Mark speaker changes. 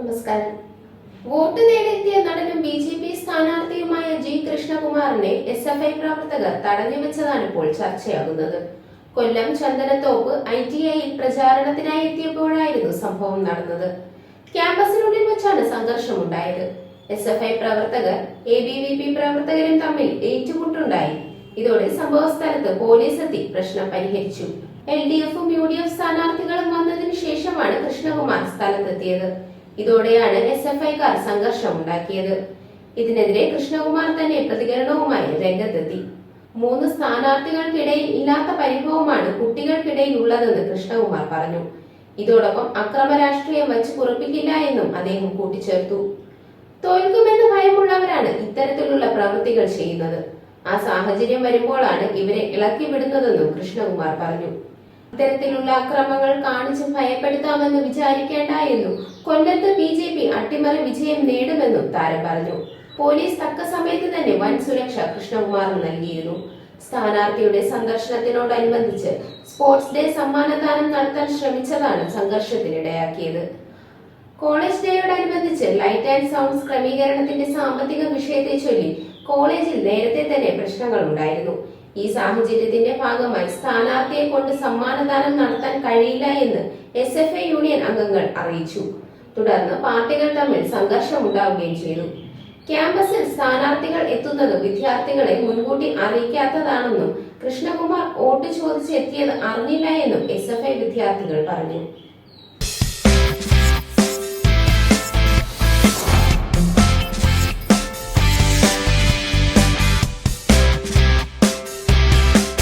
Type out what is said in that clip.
Speaker 1: നമസ്കാരം. വോട്ട് നേടിയെത്തിയ നടനും ബി ജെ പി സ്ഥാനാർത്ഥിയുമായ ജി കൃഷ്ണകുമാറിനെ എസ് എഫ് ഐ പ്രവർത്തകർ തടഞ്ഞു വെച്ചതാണ് ഇപ്പോൾ ചർച്ചയാകുന്നത്. കൊല്ലം ചന്ദനത്തോപ്പ് ഐ ടി ഐയിൽ പ്രചാരണത്തിനായി എത്തിയപ്പോഴായിരുന്നു സംഭവം നടന്നത്. ക്യാമ്പസിനുള്ളിൽ വെച്ചാണ് സംഘർഷമുണ്ടായത്. എസ് എഫ് ഐ പ്രവർത്തകർ എ ബി വി പി പ്രവർത്തകരും തമ്മിൽ ഏറ്റുമുട്ടുണ്ടായി. ഇതോടെ സംഭവ സ്ഥലത്ത് പോലീസ് എത്തി പ്രശ്നം പരിഹരിച്ചു. എൽ ഡി എഫും യു ഡി എഫ് സ്ഥാനാർത്ഥികളും വന്നതിന് ശേഷമാണ് കൃഷ്ണകുമാർ സ്ഥലത്തെത്തിയത്. ഇതോടെയാണ് എസ് എഫ് ഐക്കാർ സംഘർഷമുണ്ടാക്കിയത്. ഇതിനെതിരെ കൃഷ്ണകുമാർ തന്നെ പ്രതികരണവുമായി രംഗത്തെത്തി. മൂന്ന് സ്ഥാനാർത്ഥികൾക്കിടയിൽ ഇല്ലാത്ത പരിഭവമാണ് കുട്ടികൾക്കിടയിൽ ഉള്ളതെന്ന് കൃഷ്ണകുമാർ പറഞ്ഞു. ഇതോടൊപ്പം അക്രമ രാഷ്ട്രീയം വച്ച് കുറിപ്പിക്കില്ല എന്നും അദ്ദേഹം കൂട്ടിച്ചേർത്തു. തോൽക്കുമെന്ന് ഭയമുള്ളവരാണ് ഇത്തരത്തിലുള്ള പ്രവൃത്തികൾ ചെയ്യുന്നത്. ആ സാഹചര്യം വരുമ്പോഴാണ് ഇവരെ ഇളക്കി വിടുന്നതെന്നും കൃഷ്ണകുമാർ പറഞ്ഞു. ഇത്തരത്തിലുള്ള അക്രമങ്ങൾ കാണിച്ച് ഭയപ്പെടുത്താമെന്ന് വിചാരിക്കേണ്ട കൊല്ലത്ത് ബി ജെ പി അട്ടിമറി വിജയം നേടുമെന്നും താരം പറഞ്ഞു. പോലീസ് തക്ക സമയത്ത് തന്നെ വൻ സുരക്ഷ കൃഷ്ണകുമാറിന് നൽകിയിരുന്നു. സ്ഥാനാർത്ഥിയുടെ സന്ദർശനത്തിനോടനുബന്ധിച്ച് സ്പോർട്സ് ഡേ സമ്മാനദാനം നടത്താൻ ശ്രമിച്ചതാണ് സംഘർഷത്തിനിടയാക്കിയത്. കോളേജ് ഡേയോടനുബന്ധിച്ച് ലൈറ്റ് ആൻഡ് സൗണ്ട്സ് ക്രമീകരണത്തിന്റെ സാമ്പത്തിക വിഷയത്തെ ചൊല്ലി കോളേജിൽ നേരത്തെ തന്നെ പ്രശ്നങ്ങൾ ഉണ്ടായിരുന്നു ഈ സാഹചര്യത്തിന്റെ ഭാഗമായി സ്ഥാനാർത്ഥിയെ കൊണ്ട് സമ്മാനദാനം നടത്താൻ കഴിയില്ല എന്ന് എസ് എഫ് ഐ യൂണിയൻ അംഗങ്ങൾ അറിയിച്ചു. തുടർന്ന് പാർട്ടികൾ തമ്മിൽ സംഘർഷം ഉണ്ടാവുകയും ചെയ്തു. ക്യാമ്പസിൽ സ്ഥാനാർത്ഥികൾ എത്തുന്നത് വിദ്യാർത്ഥികളെ മുൻകൂട്ടി അറിയിക്കാത്തതാണെന്നും കൃഷ്ണകുമാർ വോട്ട് ചോദിച്ചെത്തിയത് അറിഞ്ഞില്ല എന്നും എസ് എഫ് ഐ വിദ്യാർത്ഥികൾ പറഞ്ഞു.